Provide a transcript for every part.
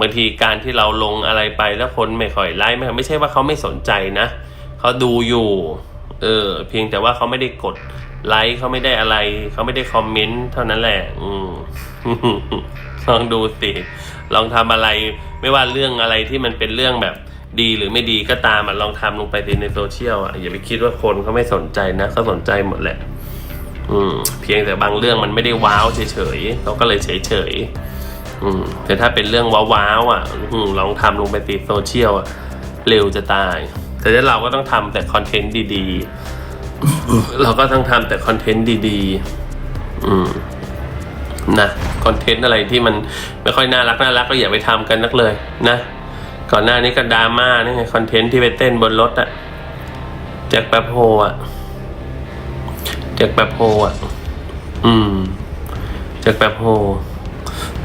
บางทีการที่เราลงอะไรไปแล้วคนไม่ค่อยไลค์ไม่ไม่ใช่ว่าเขาไม่สนใจนะเขาดูอยู่เออเพียงแต่ว่าเขาไม่ได้กดไลค์เขาไม่ได้อะไรเขาไม่ได้คอมเมนต์เท่านั้นแหละ อืมลองดูสิลองทำอะไร ไม่ว่าเรื่องอะไรที่มันเป็นเรื่องแบบดีหรือไม่ดีก็ตามอะลองทำลงไปในโซเชียลอะอย่าไปคิดว่าคนเขาไม่สนใจนะเขาสนใจหมดแหละ อืม เพียงแต่บางเรื่องมันไม่ได้ว้าวเฉยๆเขาก็เลยเฉยๆ อืมแต่ถ้าเป็นเรื่องว้าวๆอะอืมลองทำลงไปติดโซเชียลอะ เร็วจะตาย แต่ถ้าเราก็ต้องทำแต่คอนเทนต์ดีๆ เราก็ต้องทำแต่คอนเทนต์ดีๆ อืมนะคอนเทนต์อะไรที่มันไม่ค่อยน่ารักน่ารักก็อย่าไปทำกันนักเลย นะ ก่อนหน้านี้ก็ดราม่านี่ไงคอนเทนต์ที่ไปเต้นบนรถอะแจ็คแป๊บโฮอะแจ็คแป๊บโฮอะอืมแจ็คแป๊บโฮ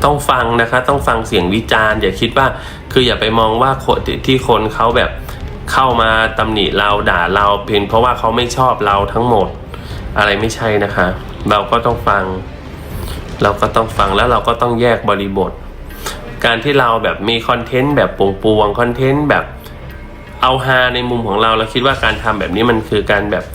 ต้องฟังนะคะ ต้องฟังเสียงวิจารณ์อย่าคิดว่า คืออย่าไปมองว่าคนที่คนเขาแบบเข้ามาตำหนิเราด่าเราเพียงเพราะว่าเขาไม่ชอบเราทั้งหมด อะไรไม่ใช่นะคะ เราก็ต้องฟัง เราก็ต้องฟังแล้วเราก็ต้องแยกบริบท การที่เราแบบมีคอนเทนต์แบบปวงๆคอนเทนต์แบบเอาฮาในมุมของเราเราคิดว่าการทำแบบนี้มันคือการแบบ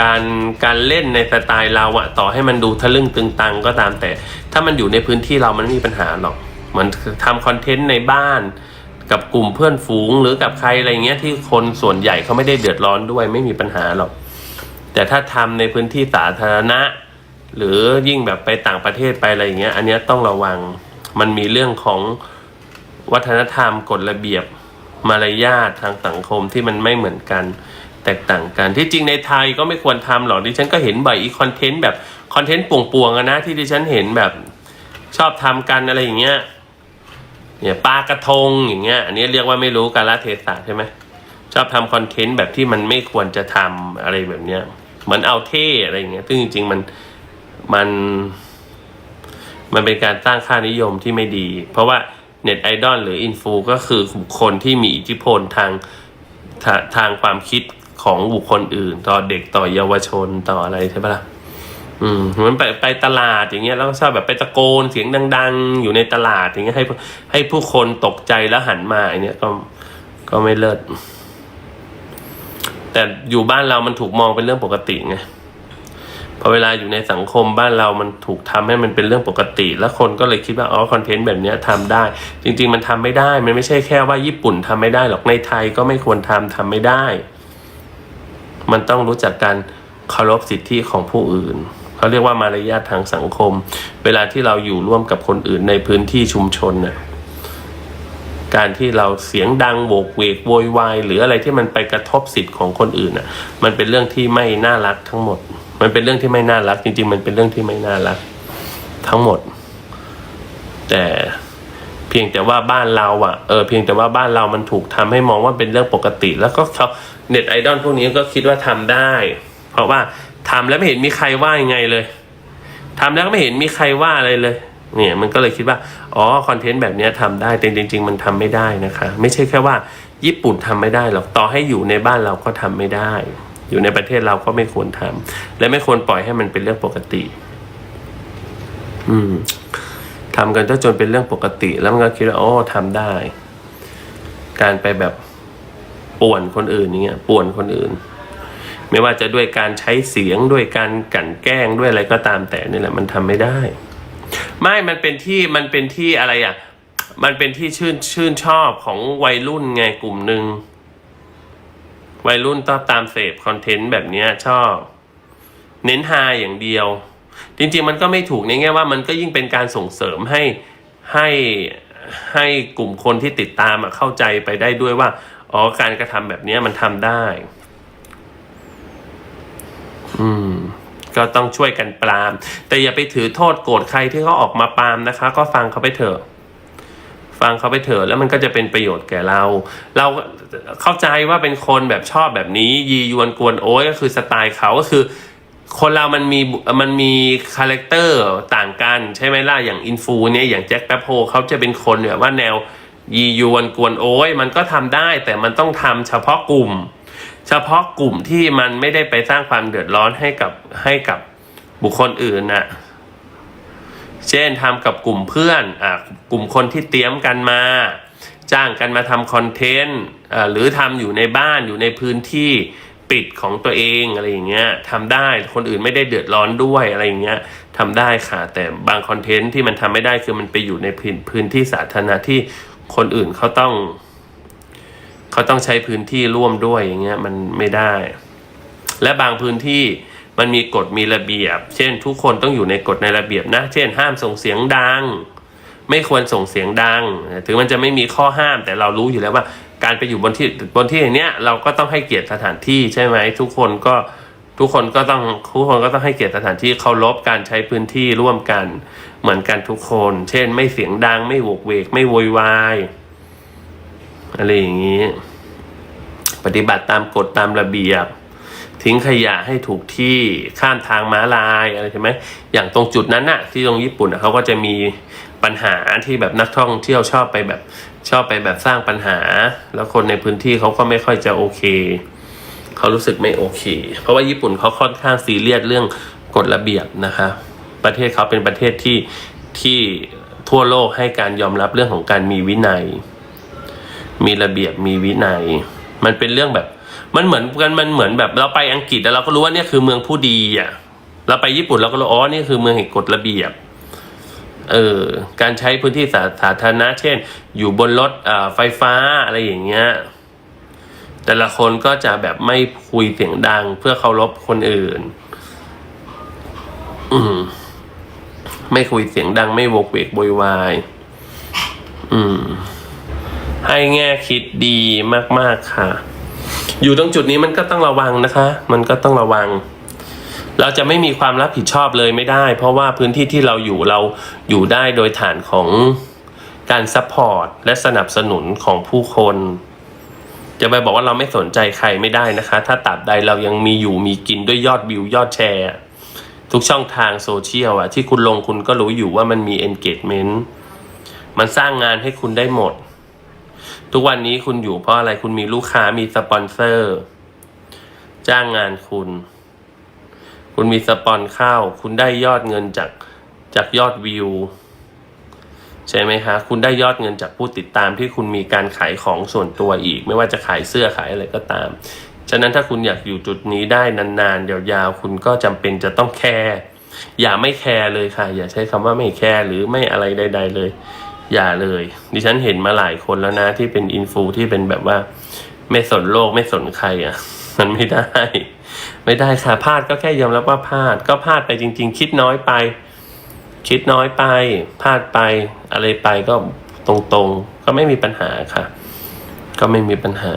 การการเล่นในสไตล์เราอะต่อให้มันดูทะลึ่งตึงตังก็ตามแต่ ถ้ามันอยู่ในพื้นที่เรามันไม่มีปัญหาหรอกเหมือนทำคอนเทนต์ในบ้านกับกลุ่มเพื่อนฝูงหรือกับใครอะไรเงี้ยที่คนส่วนใหญ่เขาไม่ได้เดือดร้อนด้วยไม่มีปัญหาหรอก แต่ถ้าทำในพื้นที่สาธารณะ หรือยิ่งแบบไปต่างประเทศไปอะไรเงี้ย อันนี้ต้องระวังมันมีเรื่องของวัฒนธรรมกฎระเบียบมารยาททางสังคมที่มันไม่เหมือนกัน แตกต่างกัน ที่จริงในไทยก็ไม่ควรทำหรอกดิฉันก็เห็นบ่อยอีคอนเทนต์แบบคอนเทนต์ป่วงๆอะนะที่ดิฉันเห็นแบบชอบทำกันอะไรอย่างเงี้ยเนี่ยปลากระทงอย่างเงี้ยอันนี้เรียกว่าไม่รู้กาลเทศะใช่ไหมชอบทำคอนเทนต์แบบที่มันไม่ควรจะทำอะไรแบบเนี้ยเหมือนเอาเท่อะไรอย่างเงี้ยซึ่งจริงๆมันมันมันเป็นการสร้างค่านิยมที่ไม่ดี เพราะว่าเน็ตไอดอลหรืออินฟูก็คือบุคคลที่มีอิทธิพลทางทางความคิด ของบุคคลอื่น ต่อเด็กต่อเยาวชนต่ออะไรใช่ปะล่ะอืมเหมือนไปไปตลาดอย่างเงี้ยแล้วก็ชอบแบบไปตะโกนเสียงดัง ๆ อยู่ในตลาดอย่างเงี้ยให้ให้ผู้คนตกใจแล้วหันมาอย่างเงี้ยก็ก็ไม่เลิศแต่อยู่บ้านเรามันถูกมองเป็นเรื่องปกติไงพอเวลาอยู่ในสังคมบ้านเรามันถูกทำให้มันเป็นเรื่องปกติ แล้วคนก็เลยคิดว่าอ๋อคอนเทนต์แบบนี้ยทำได้ จริง ๆ มันทำไม่ได้ มันไม่ใช่แค่ว่าญี่ปุ่นทำไม่ได้หรอกในไทยก็ไม่ควรทำทำไม่ได้ มันต้องรู้จักการเคารพสิทธิของผู้อื่นเขาเรียกว่ามารยาททางสังคม เวลาที่เราอยู่ร่วมกับคนอื่นในพื้นที่ชุมชนน่ะการที่เราเสียงดังโวกเวกโวยวายหรืออะไรที่มันไปกระทบสิทธิ์ของคนอื่นน่ะ มันเป็นเรื่องที่ไม่น่ารักทั้งหมด มันเป็นเรื่องที่ไม่น่ารัก จริง ๆ มันเป็นเรื่องที่ไม่น่ารัก ทั้งหมด แต่ พียงแต่ว่าบ้านเราอะเออเพียงแต่ว่าบ้านเรามันถูกทำให้มองว่าเป็นเรื่องปกติ แล้วก็เขาเน็ตไอดอลพวกนี้ก็คิดว่าทำได้ เพราะว่าทำแล้วไม่เห็นมีใครว่ายังไงเลยทำแล้วก็ไม่เห็นมีใครว่าอะไรเลยเนี่ยมันก็เลยคิดว่าอ๋อคอนเทนต์แบบนี้ยทำได้แต่จริง ๆ มันทำไม่ได้นะคะ ไม่ใช่แค่ว่า ญี่ปุ่นทำไม่ได้หรอกต่อให้อยู่ในบ้านเราก็ทำไม่ได้ อยู่ในประเทศเราก็ไม่ควรทำและไม่ควรปล่อยให้มันเป็นเรื่องปกติ อืม ทำกันจนเป็นเรื่องปกติ แล้วมันก็คิดว่าโอ้ทำได้ การไปแบบป่วนคนอื่นอย่างเงี้ยป่วนคนอื่น ไม่ว่าจะด้วยการใช้เสียงด้วยการกลั่นแกล้งด้วยอะไรก็ตามแต่นี่แหละ มันทำไม่ได้ ไม่มันเป็นที่มันเป็นที่อะไรอะ มันเป็นที่ชื่นชื่นชอบของวัยรุ่นไงกลุ่มหนึ่งวัยรุ่นตองตามเสพคอนเทนต์แบบเนี้ยชอบ เน้นฮาอย่างเดียว จริงๆมันก็ไม่ถูกในแง่ว่ามันก็ยิ่งเป็นการส่งเสริมให้ให้ให้กลุ่มคนที่ติดตามเข้าใจไปได้ด้วยว่าอ๋อการกระทำแบบนี้มันทำได้ อืม ก็ต้องช่วยกันปราม แต่อย่าไปถือโทษโกรธใครที่เขาออกมาปรามนะคะ ก็ฟังเขาไปเถอะ ฟังเขาไปเถอะแล้วมันก็จะเป็นประโยชน์แก่เรา เราเข้าใจว่าเป็นคนแบบชอบแบบนี้ ยียวนกวนโอ้ยก็คือสไตล์เขาก็คือ คนเรามันมีมันมีคาแรคเตอร์ต่างกันใช่ไหมล่ะ อย่างอินฟูเนี่ยอย่างแจ็คแป๊บโฮเขาจะเป็นคนแบบว่าแนวยียวนกวนโอ้ยมันก็ทำได้แต่มันต้องทำเฉพาะกลุ่ม เฉพาะกลุ่มที่มันไม่ได้ไปสร้างความเดือดร้อนให้กับให้กับบุคคลอื่นน่ะเช่นทำกับกลุ่มเพื่อนอ่ากลุ่มคนที่เตรียมกันมา จ้างกันมาทำคอนเทนต์อ่หรือทำอยู่ในบ้านอยู่ในพื้นที่ ปิดของตัวเองอะไรอย่างเงี้ยทำได้คนอื่นไม่ได้เดือดร้อนด้วยอะไรอย่างเงี้ยทำได้ค่ะ แต่บางคอนเทนต์ที่มันทำไม่ได้คือมันไปอยู่ในพื้นพื้นที่สาธารณะที่คนอื่นเขาต้อง เขาต้องใช้พื้นที่ร่วมด้วยอย่างเงี้ยมันไม่ได้ และบางพื้นที่มันมีกฎมีระเบียบ เช่น ทุกคนต้องอยู่ในกฎในระเบียบนะ เช่น ห้ามส่งเสียงดัง ไม่ควรส่งเสียงดัง ถึงมันจะไม่มีข้อห้ามแต่เรารู้อยู่แล้วว่า การไปอยู่บนที่บนที่อย่างเนี้ยเราก็ต้องให้เกียรติสถานที่ใช่ไหมทุกคนก็ทุกคนก็ต้องทุกคนก็ต้องให้เกียรติสถานที่เคารพการใช้พื้นที่ร่วมกันเหมือนกันทุกคน เช่น ไม่เสียงดังไม่โวกเวก ไม่โวยวายอะไรอย่างนี้ ปฏิบัติตามกฎตามระเบียบ ทิ้งขยะให้ถูกที่ข้ามทางม้าลายอะไรใช่ไหมอย่างตรงจุดนั้นน่ะ ที่ตรงญี่ปุ่นน่ะเขาก็จะมี ปัญหาที่แบบนักท่องเที่ยวชอบไปแบบชอบไปแบบสร้างปัญหา แล้วคนในพื้นที่เขาก็ไม่ค่อยจะโอเคเขารู้สึกไม่โอเค เพราะว่าญี่ปุ่นเขาค่อนข้างซีเรียสเรื่องกฎระเบียบนะคะ ประเทศเขาเป็นประเทศที่ที่ทั่วโลกให้การยอมรับเรื่องของการมีวินัย มีระเบียบมีวินัย มันเป็นเรื่องแบบ มันเหมือนกันมันเหมือนแบบเราไปอังกฤษแล้วเราก็รู้ว่าเนี่ยคือเมืองผู้ดีอะเราไปญี่ปุ่นเราก็รู้อ๋อนี่คือเมืองแห่งกฎระเบียบ เออการใช้พื้นที่สาสาธารณะเช่น อยู่บนรถไฟฟ้าอะไรอย่างเงี้ยแต่ละคนก็จะแบบไม่คุยเสียงดังเพื่อเคารพคนอื่น อืมไม่คุยเสียงดังไม่โวกเวกโวยวาย อืม ให้แง่คิดดีมาก ๆ ค่ะ อยู่ตรงจุดนี้มันก็ต้องระวังนะคะ มันก็ต้องระวัง เราจะไม่มีความรับผิดชอบเลยไม่ได้ เพราะว่าพื้นที่ที่เราอยู่เราอยู่ได้โดยฐานของการซัพพอร์ตและสนับสนุนของผู้คน จะไปบอกว่าเราไม่สนใจใครไม่ได้นะคะ ถ้าตราบใดเรายังมีอยู่มีกินด้วยยอดวิวยอดแชร์ ทุกช่องทางโซเชียลอะที่คุณลงคุณก็รู้อยู่ว่ามันมี engagement มันสร้างงานให้คุณได้หมด ทุกวันนี้คุณอยู่เพราะอะไรคุณมีลูกค้ามีสปอนเซอร์ จ้างงานคุณ คุณมีสปอนเข้าคุณได้ยอดเงินจากจากยอดวิว ใช่ไหมคะคุณได้ยอดเงินจากผู้ติดตามที่คุณมีการขายของส่วนตัวอีก ไม่ว่าจะขายเสื้อขายอะไรก็ตาม ฉะนั้นถ้าคุณอยากอยู่จุดนี้ได้นานๆยาวๆคุณก็จำเป็นจะต้องแคร์อย่าไม่แคร์เลยค่ะ อย่าใช้คำว่าไม่แคร์หรือไม่อะไรใด ๆ เลย อย่าเลย ดิฉันเห็นมาหลายคนแล้วนะที่เป็นอินฟูที่เป็นแบบว่า ไม่สนโลกไม่สนใครอะ มันไม่ได้ ไม่ได้ค่ะพลาดก็แค่ยอมรับว่าพลาด ก็พลาดไปจริง ๆ คิดน้อยไป คิดน้อยไปพลาดไป อะไรไปก็ตรงๆ ก็ไม่มีปัญหาค่ะ ก็ไม่มีปัญหา